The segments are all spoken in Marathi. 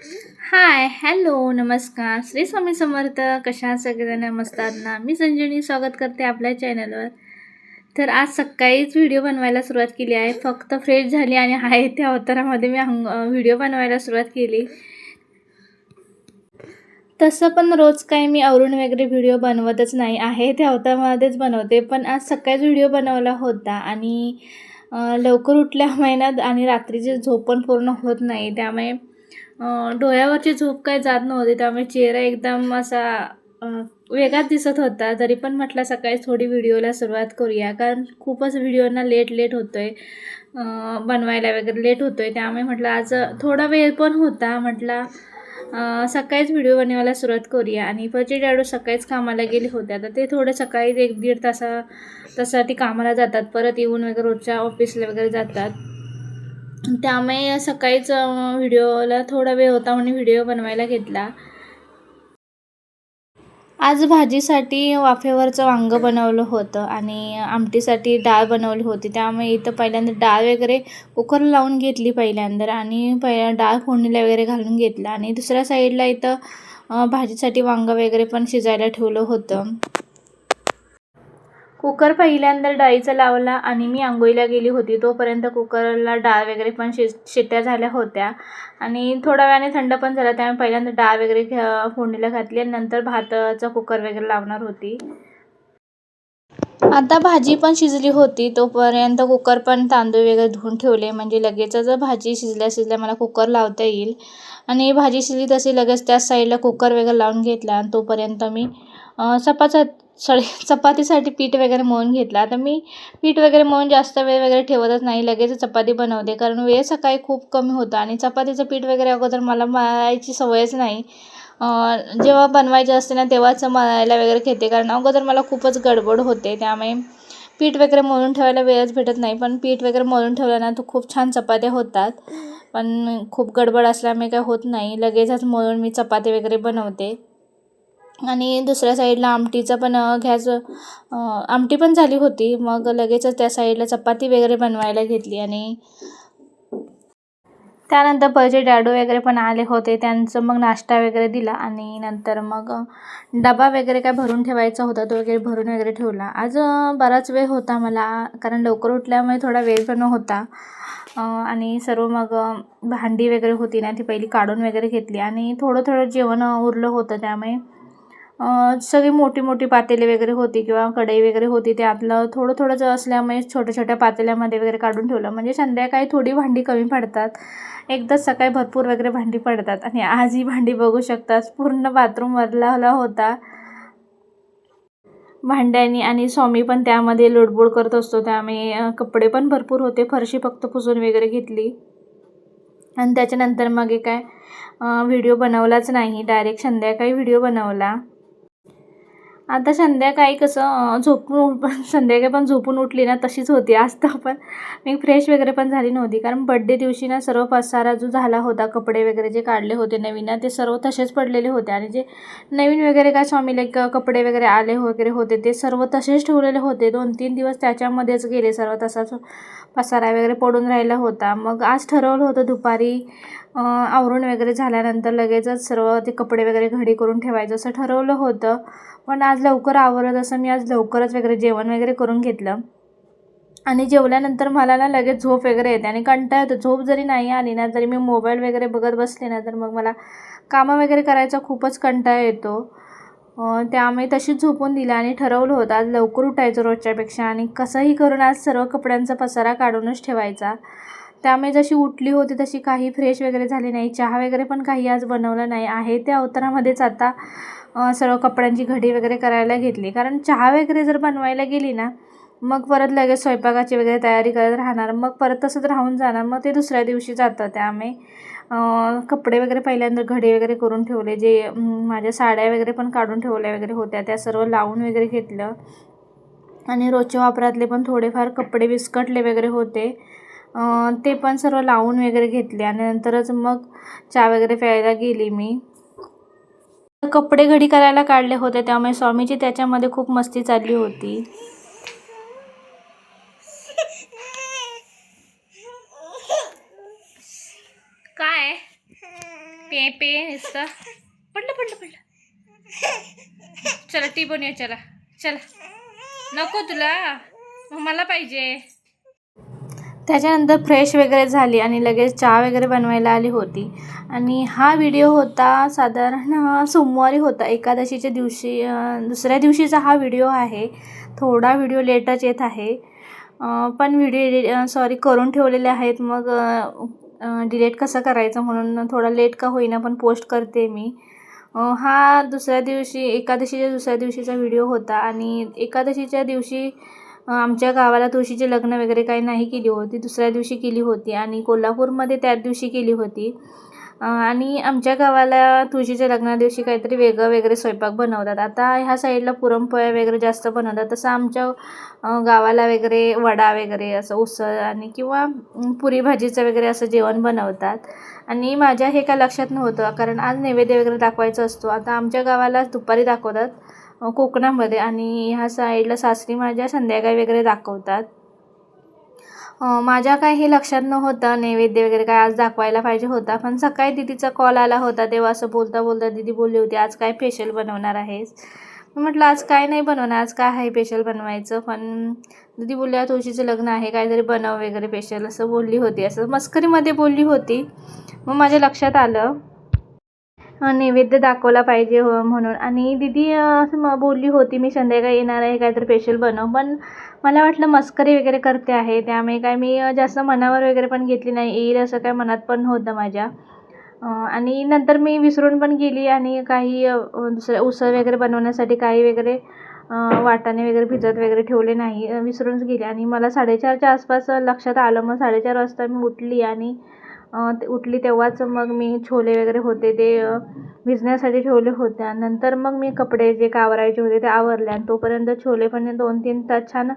हाय हॅलो नमस्कार. श्री स्वामी समर्थ. कशा आहात सगळेजण? मस्त ना? मी संजनी स्वागत करते आपल्या चॅनलवर तर आज सकाळीच व्हिडिओ बनवायला सुरुवात केली आहे. फक्त फ्रेश झाली आणि आहे त्या अवतारामध्ये मी हंग व्हिडिओ बनवायला सुरुवात केली. तसं पण रोज काही मी आवरून वगैरे व्हिडिओ बनवतच नाही. आहे त्या अवतारामध्येच बनवते. पण आज सकाळीच व्हिडिओ बनवला होता आणि लवकर उठल्या महिन्यात आणि रात्रीची झोप पण पूर्ण होत नाही. त्यामुळे डोळ्यावरची झोप काय जात नव्हती त्यामुळे चेहरा एकदम असा अं, वेगळाच दिसत होता. तरी पण म्हटलं सकाळी थोडी व्हिडिओला सुरुवात करूया कारण खूपच व्हिडिओना लेट लेट होतो आहे बनवायला वगैरे लेट होतो आहे त्यामुळे म्हटलं आज थोडा वेळ पण होता म्हटला सकाळीच व्हिडिओ बनवायला सुरुवात करूया. आणि पचे डॅडू सकाळीच कामाला गेले होते. आता ते थोडं सकाळीच एक दीड तासा तासाठी कामाला जातात. परत येऊन वगैरे रोजच्या ऑफिसला वगैरे जातात. त्यामुळे सकाळीच व्हिडिओला थोडा वेळ होता म्हणून व्हिडिओ बनवायला घेतला. आज भाजीसाठी वाफेवरचं वांगं बनवलं होतं आणि आमटीसाठी डाळ बनवली होती. त्यामुळे इथं पहिल्यांदा डाळ वगैरे कुकर लावून घेतली पहिल्यांदा आणि पहिल्या डाळ फोडणीला वगैरे घालून घेतला. आणि दुसऱ्या साईडला इथं भाजीसाठी वांगं वगैरे पण शिजायला ठेवलं होतं. कुकर पहिल्यांदा डाळीचा लावला आणि मी आंघोळीला गेली होती. तोपर्यंत कुकरला डाळ वगैरे पण शि शिट्ट्या झाल्या होत्या. आणि थोड्या वेळाने थंड पण झाला त्यामुळे पहिल्यांदा डाळ वगैरे घ फोडणीला घातली आणि नंतर भाताचा कुकर वगैरे लावणार होती. आता भाजी पण शिजली होती. तोपर्यंत कुकर पण तांदूळ वगैरे धुवून ठेवले. म्हणजे लगेचच भाजी शिजल्या शिजल्या मला कुकर लावता येईल. आणि भाजी शिजली तशी लगेच त्या साईडला कुकर वगैरे लावून घेतला. आणि तोपर्यंत मी अं, सॉरी चपातीसाठी पीठ वगैरे मळून घेतलं. आता मी पीठ वगैरे मळून जास्त वेळ वगैरे ठेवतच नाही. लगेच चपाती बनवते. कारण वेळ सकाळी खूप कमी होता आणि चपातीचं पीठ वगैरे अगोदर मला मळायची सवयच नाही. जेव्हा बनवायचे असते ना तेव्हाच मळायला वगैरे घेते. कारण अगोदर मला खूपच गडबड होते. त्यामुळे पीठ वगैरे मळून ठेवायला वेळच भेटत नाही. पण पीठ वगैरे मळून ठेवलं ना तर खूप छान चपात्या होतात. पण खूप गडबड असल्यामुळे काय होत नाही. लगेचच मळून मी चपाती वगैरे बनवते. आणि दुसऱ्या साईडला आमटीचं पण अं, आमटी पण झाली होती. मग लगेचच त्या साईडला चपाती वगैरे बनवायला घेतली आणि त्यानंतर पहिले डॅडू वगैरे पण आले होते त्यांचं मग नाश्ता वगैरे दिला आणि नंतर मग डबा वगैरे काय भरून ठेवायचा होता तो वगैरे भरून वगैरे ठेवला. आज बराच वेळ होता मला कारण लवकर उठल्यामुळे थोडा वेळ पण होता. आणि सर्व मग भांडी वगैरे होती ना ती पहिली काढून वगैरे घेतली. आणि थोडं थोडं जेवण उरलं होतं त्यामुळे सगळी मोठी मोठी पातेले वगैरे होती किंवा कढई वगैरे होती त्यातलं थोडं थोडं जर असल्यामुळे छोट्या छोट्या पातेल्यामध्ये वगैरे काढून ठेवलं. म्हणजे संध्याकाळी थोडी भांडी कमी पडतात. एकदाच सकाळी भरपूर वगैरे भांडी पडतात. आणि आज ही भांडी बघू शकतात. पूर्ण बाथरूम बदलावला होता. भांड्यानी आणि स्वामी पण त्यामध्ये लोडबोड करत असतो. त्यामुळे कपडे पण भरपूर होते. फरशी फक्त पुसून वगैरे घेतली. आणि त्याच्यानंतर मग काय व्हिडिओ बनवलाच नाही. डायरेक्ट संध्याकाळी व्हिडिओ बनवला. आता संध्याकाळी कसं झोपून उठ- संध्याकाळी पण झोपून उठली ना तशीच होती. आज तर पण मी फ्रेश वगैरे पण झाली नव्हती. कारण बड्डे दिवशी ना सर्व पसारा जो झाला होता कपडे वगैरे जे काढले होते नवीन ना ते सर्व तसेच पडलेले होते. आणि जे नवीन वगैरे काय स्वामीला एक कपडे वगैरे आले वगैरे होते ते सर्व तसेच ठेवलेले होते. दोन तीन दिवस त्याच्यामध्येच गेले सर्व तसाच पसारा वगैरे पडून राहिला होता. मग आज ठरवलं होतं दुपारी आवरून वगैरे झाल्यानंतर लगेचच सर्व ते कपडे वगैरे घडी करून ठेवायचं असं ठरवलं होतं. पण आज लवकर आवरत असं मी आज लवकरच वगैरे जेवण वगैरे करून घेतलं. आणि जेवल्यानंतर मला ना लगेच झोप वगैरे येते आणि कंटाळा येतो. झोप जरी नाही आली ना तरी मी मोबाईल वगैरे बघत बसले ना तर मग मला कामं वगैरे करायचा खूपच कंटाळा येतो. त्यामुळे तशीच झोपून दिलं आणि ठरवलं होतं आज लवकर उठायचं रोजच्यापेक्षा आणि कसंही करून आज सर्व कपड्यांचा पसारा काढूनच ठेवायचा. त्यामुळे जशी उठली होती तशी काही फ्रेश वगैरे झाली नाही. चहा वगैरे पण काही आज बनवलं नाही आहे. त्या अवतारामध्येच आता सर्व कपड्यांची घडी वगैरे करायला घेतली. कारण चहा वगैरे जर बनवायला गेली ना मग परत लगेच स्वयंपाकाची वगैरे तयारी करत राहणार. मग परत तसंच राहून जाणार. मग ते दुसऱ्या दिवशी जातं. त्यामुळे कपडे वगैरे पहिल्यांदा घडी वगैरे करून ठेवले. जे माझ्या साड्या वगैरे पण काढून ठेवल्या वगैरे होत्या. त्या सर्व लावून वगैरे घेतलं. आणि रोजच्या वापरातले पण थोडेफार कपडे विस्कटले वगैरे होते. ते पण सर्व लावून वगैरे घेतले आणि नंतरच मग चहा वगैरे प्यायला गेली मी. कपडे घडी करायला काढले होते त्यामुळे स्वामीची त्याच्यामध्ये खूप मस्ती चालली होती. काय? पे पे नुसतं. पडलं पडलं पडलं. चला टी बनूया चला चला. नको तुला. मला पाहिजे. त्याच्यानंतर फ्रेश वगैरे झाली आणि लगेच चहा वगैरे बनवायला आली होती. आणि हा व्हिडिओ होता साधारण सोमवारी होता. एकादशीच्या दिवशी दुसऱ्या दिवशीचा हा व्हिडिओ आहे. थोडा व्हिडिओ लेटच येत आहे. पण व्हिडिओ सॉरी करून ठेवलेले आहेत. मग डिलीट कसं करायचं म्हणून थोडा लेट का होईना पण पोस्ट करते मी. हा दुसऱ्या दिवशी एकादशीच्या दुसऱ्या दिवशीचा व्हिडिओ होता. आणि एकादशीच्या दिवशी आमच्या गावाला तुळशीचे लग्न वगैरे काही नाही केली होती. दुसऱ्या दिवशी केली होती आणि कोल्हापूरमध्ये त्याच दिवशी केली होती. आणि आमच्या गावाला तुळशीच्या लग्ना दिवशी काहीतरी वेगळं वगैरे स्वयंपाक बनवतात. आता ह्या साईडला पुरणपोळ्या वगैरे जास्त बनवतात. तसं आमच्या गावाला वगैरे वडा वगैरे असं उसळ आणि किंवा पुरी भाजीचं वगैरे असं जेवण बनवतात. आणि माझ्या हे काय लक्षात नव्हतं कारण आज नैवेद्य वगैरे दाखवायचं असतो. आता आमच्या गावाला दुपारी दाखवतात. कोकणामध्ये आणि ह्या साईडला सासरी माझ्या संध्याकाळी वगैरे दाखवतात. माझ्या काय हे लक्षात नव्हतं नैवेद्य वगैरे काय आज दाखवायला पाहिजे होता पण सकाळी दिदीचा कॉल आला होता तेव्हा असं बोलता बोलता दिदी बोलली होती आज काय स्पेशल बनवणार आहेस? मी म्हटलं आज काय नाही बनवणार आज काय आहे स्पेशल बनवायचं? पण दिदी बोलल्या तुळशीचं लग्न आहे काहीतरी बनव वगैरे स्पेशल असं बोलली होती असं मस्करीमध्ये बोलली होती. मग माझ्या लक्षात आलं नैवेद्य दाखवला पाहिजे हो म्हणून. आणि दिदी असं म बोलली होती मी संध्याकाळी येणार आहे काहीतरी स्पेशल बनव. पण मला वाटलं मस्करी वगैरे करते आहे त्यामुळे काय मी जास्त मनावर वगैरे पण घेतली नाही. येईल असं काय मनात पण होतं माझ्या. आणि नंतर मी विसरून पण गेली आणि काही दुसरं दुसऱ्या उसळ वगैरे बनवण्यासाठी काही वगैरे वाटाणे वगैरे भिजत वगैरे ठेवले नाही विसरूनच गेले. आणि मला साडेचारच्या आसपास लक्षात आलं मग साडेचार वाजता मी उठली आणि उठली तेव्हाच मग मी छोले वगैरे होते ते भिजण्यासाठी ठेवले होते. आणि नंतर मग मी कपडे जे कावरायचे होते ते आवरले. आणि तोपर्यंत छोले पण दोन तीन तास छान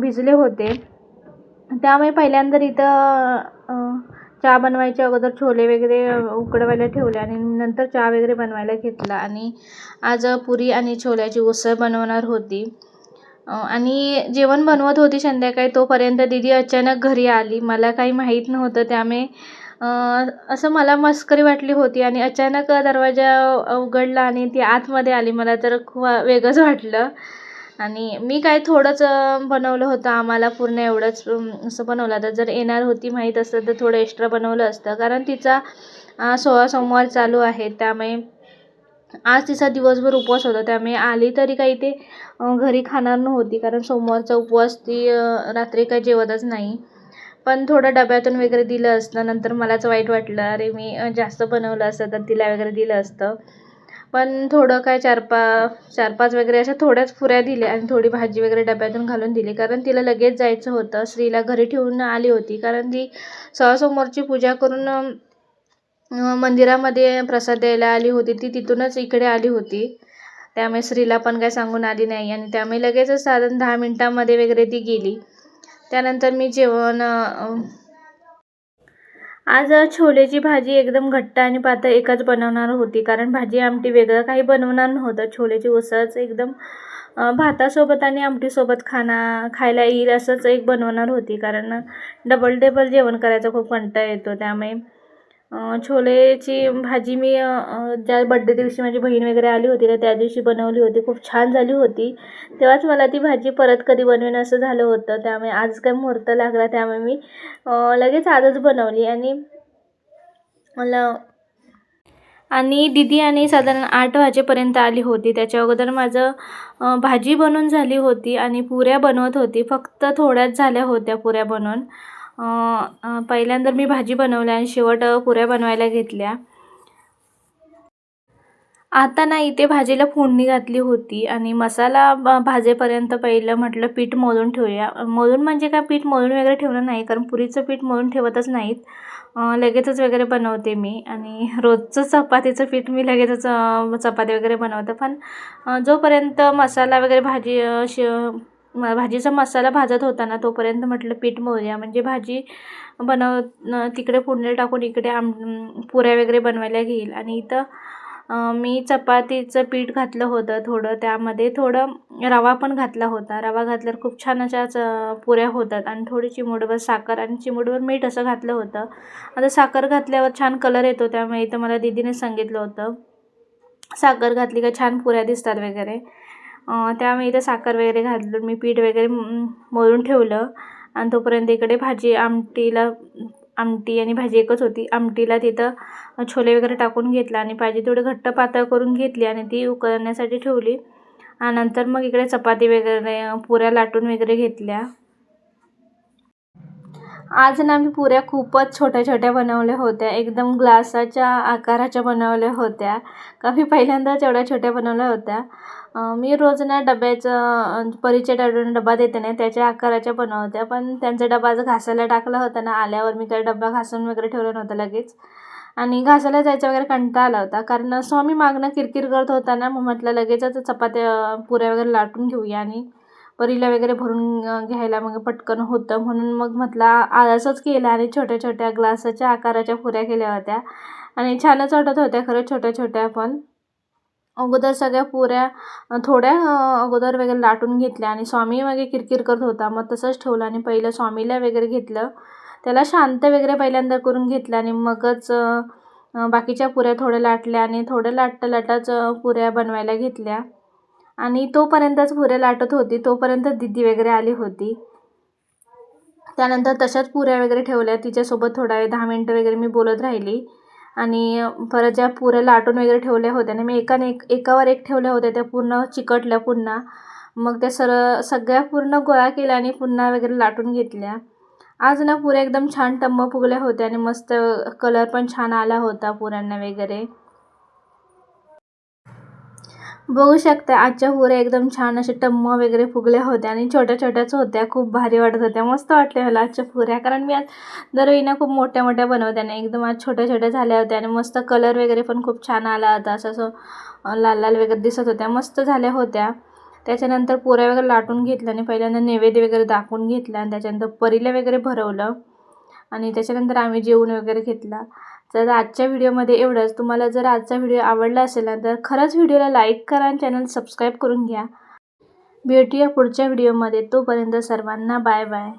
भिजले होते. त्यामुळे पहिल्यांदा इथं चहा बनवायच्या अगोदर छोले वगैरे उकडवायला ठेवले आणि नंतर चहा वगैरे बनवायला घेतला. आणि आज पुरी आणि छोल्याची उसळ बनवणार होती. आणि जेवण बनवत होती संध्याकाळी तोपर्यंत दीदी अचानक घरी आली. मला काही माहीत नव्हतं त्यामुळे असं मला मस्करी वाटली होती आणि अचानक दरवाजा उघडला आणि ती आतमध्ये आली. मला तर खूप वेगळंच वाटलं. आणि मी काय थोडंच बनवलं होतं. आम्हाला पूर्ण एवढंच असं बनवलं. तर जर येणार होती माहीत असतं तर थोडं एक्स्ट्रा बनवलं असतं. कारण तिचा सोळा सोमवार चालू आहे. त्यामुळे आज तिचा दिवसभर उपवास होता त्यामुळे आली तरी काही ते घरी खाणार नव्हती कारण सोमवारचा उपवास ती रात्री काही जेवतच नाही. पण थोडं डब्यातून वगैरे दिलं असतं नंतर मलाच वाईट वाटलं अरे मी जास्त बनवलं असतं तर तिला वगैरे दिलं असतं. पण थोडं काय चार पा चार पाच वगैरे अशा थोड्याच पुऱ्या दिल्या आणि थोडी भाजी वगैरे डब्यातून घालून दिली कारण तिला लगेच जायचं होतं. स्त्रीला घरी ठेवून आली होती कारण ती सोळासोमवारची पूजा करून मंदिरामध्ये प्रसाद द्यायला आली होती. ती तिथूनच इकडे आली होती. त्यामुळे स्त्रीला पण काय सांगून आली नाही आणि त्यामुळे लगेचच साधारण दहा मिनटामध्ये वगैरे ती गेली. त्यानंतर मी जेवण आज छोलेची भाजी एकदम घट्ट आणि पातळ एकच बनवणार होती. कारण भाजी आमटी वेगळं काही बनवणार नव्हतं. छोलेची उसळच एकदम भातासोबत आणि आमटीसोबत खाना खायला येईल असंच एक बनवणार होती. कारण डबल टेबल जेवण करायचा खूप कंटाळा येतो. त्यामुळे छोलेची भाजी मी ज्या बड्डे दिवशी माझी बहीण वगैरे आली होती ना त्या दिवशी बनवली होती. खूप छान झाली होती. तेव्हाच मला ती भाजी परत कधी बनवेन असं झालं होतं. त्यामुळे आज काय मुहूर्त लागला त्यामुळे मी लगेच आजच बनवली. आणि मला आणि दिदी आणि साधारण आठ वाजेपर्यंत आली होती. त्याच्या अगोदर माझं भाजी बनवून झाली होती आणि पुऱ्या बनवत होती. फक्त थोड्याच झाल्या होत्या पुऱ्या बनवून. पहिल्यांदा मी भाजी बनवल्या आणि शेवट पुऱ्या बनवायला घेतल्या. आता ना इथे भाजीला फोडणी घातली होती आणि मसाला भाजेपर्यंत पहिलं म्हटलं पीठ मोजून ठेवूया. मोजून म्हणजे काय? पीठ मोजून वगैरे ठेवलं नाही कारण पुरीचं पीठ मळून ठेवतच नाहीत. लगेचच वगैरे बनवते मी आणि रोजचं चपातीचं पीठ मी लगेचच चपाती वगैरे बनवते. पण जोपर्यंत मसाला वगैरे भाजी शि म- भाजीचा मसाला भाजत होता ना तोपर्यंत म्हटलं पीठ मळूया. म्हणजे भाजी बनव तिकडे फोडणी टाकून इकडे आम पुऱ्या वगैरे बनवायला घेईल. आणि इथं मी चपातीचं पीठ घातलं होतं थोडं. त्यामध्ये थोडं रवा पण घातला होता. रवा घातल्यावर खूप छान अशा च पुऱ्या होतात. आणि थोडी चिमूटभर साखर आणि चिमूटभर मीठ असं घातलं होतं. आता साखर घातल्यावर छान कलर येतो. त्यामुळे इथं मला दीदीने सांगितलं होतं. साखर घातली का छान पुऱ्या दिसतात वगैरे. त्यामुळे इथं साखर वगैरे घातलं मी पीठ वगैरे मळून ठेवलं. आणि तोपर्यंत इकडे भाजी आमटीला आमटी आणि भाजी एकच होती. आमटीला तिथं छोले वगैरे टाकून घेतला आणि पाहिजे थोडी घट्ट पातळ करून घेतली आणि ती उकळण्यासाठी ठेवली. आणि नंतर मग इकडे चपाती वगैरे पुऱ्या लाटून वगैरे घेतल्या. आज ना मी पुऱ्या खूपच छोट्या छोट्या बनवल्या होत्या. एकदम ग्लासाच्या आकाराच्या बनवल्या होत्या. का मी पहिल्यांदाच एवढ्या छोट्या बनवल्या होत्या. मी रोज ना डब्याचं परीच्या डब्याने डबा देते ना त्याच्या आकाराच्या बनवत्या पण त्यांचा डबा आज घासायला टाकला होता ना आल्यावर मी काही डबा घासून वगैरे ठेवला नव्हता लगेच. आणि घासायला जायचा वगैरे कंटाळा आला होता. कारण स्वामी मागणं किरकिर करत होता ना मग म्हटलं लगेचच चपात्या पुऱ्या वगैरे लाटून घेऊया आणि परीला वगैरे भरून घ्यायला मग पटकन होतं. म्हणून मग म्हटलं आळसच केला आणि छोट्या छोट्या ग्लासाच्या आकाराच्या पुऱ्या केल्या होत्या. आणि छानच वाटत होत्या खरं छोट्या छोट्या पण. अगोदर सगळ्या पुऱ्या थोड्या अगोदर वगैरे लाटून घेतल्या आणि स्वामी वगैरे किरकिर करत होता. मग तसंच ठेवलं आणि पहिलं स्वामीला वगैरे घेतलं. त्याला शांत वगैरे पहिल्यांदा करून घेतलं आणि मगच बाकीच्या पुऱ्या थोड्या लाटल्या आणि थोड्या लाटता लाटच पुऱ्या बनवायला घेतल्या. आणि तोपर्यंतच पुऱ्या लाटत होती. तोपर्यंत दिदी वगैरे आली होती. त्यानंतर तशाच पुऱ्या वगैरे ठेवल्या. तिच्यासोबत थोडा वेळ दहा मिनटं वगैरे मी बोलत राहिली. आणि परत ज्या पुऱ्या लाटून वगैरे ठेवल्या होत्या ना मी एकाने एक एकावर एक ठेवल्या होत्या त्या पूर्ण चिकटल्या पुन्हा. मग त्या सर सगळ्या पूर्ण गोळा केल्या आणि पुन्हा वगैरे लाटून घेतल्या. आज ना पुऱ्या एकदम छान टम्म फुगल्या होत्या आणि मस्त कलर पण छान आला होता पुऱ्यांना वगैरे. बघू शकता आजच्या पुऱ्या एकदम छान अशा टम्म वगैरे फुगल्या होत्या आणि छोट्या छोट्याच होत्या खूप भारी वाटत होत्या मस्त वाटल्या मला आजच्या पुऱ्या कारण मी आज दरवेळी ना खूप मोठ्या मोठ्या बनवत्या आणि एकदम आज छोट्या छोट्या झाल्या होत्या आणि मस्त कलर वगैरे पण खूप छान आला होता असं असं लाल लाल वगैरे दिसत होत्या मस्त झाल्या होत्या. त्याच्यानंतर पोऱ्या वगैरे लाटून घेतल्या आणि पहिल्यांदा नैवेद्य वगैरे दाखवून घेतला आणि त्याच्यानंतर परीला वगैरे भरवलं. आणि त्याच्यानंतर आम्ही जेवण वगैरे घेतला. तर आजच्या व्हिडिओमध्ये एवढंच तुम्हाला जर आजचा व्हिडिओ आवडला असेल ना तर खरंच व्हिडिओला लाईक करा आणि चॅनल सबस्क्राईब करून घ्या. भेटूया पुढच्या व्हिडिओमध्ये तोपर्यंत सर्वांना बाय बाय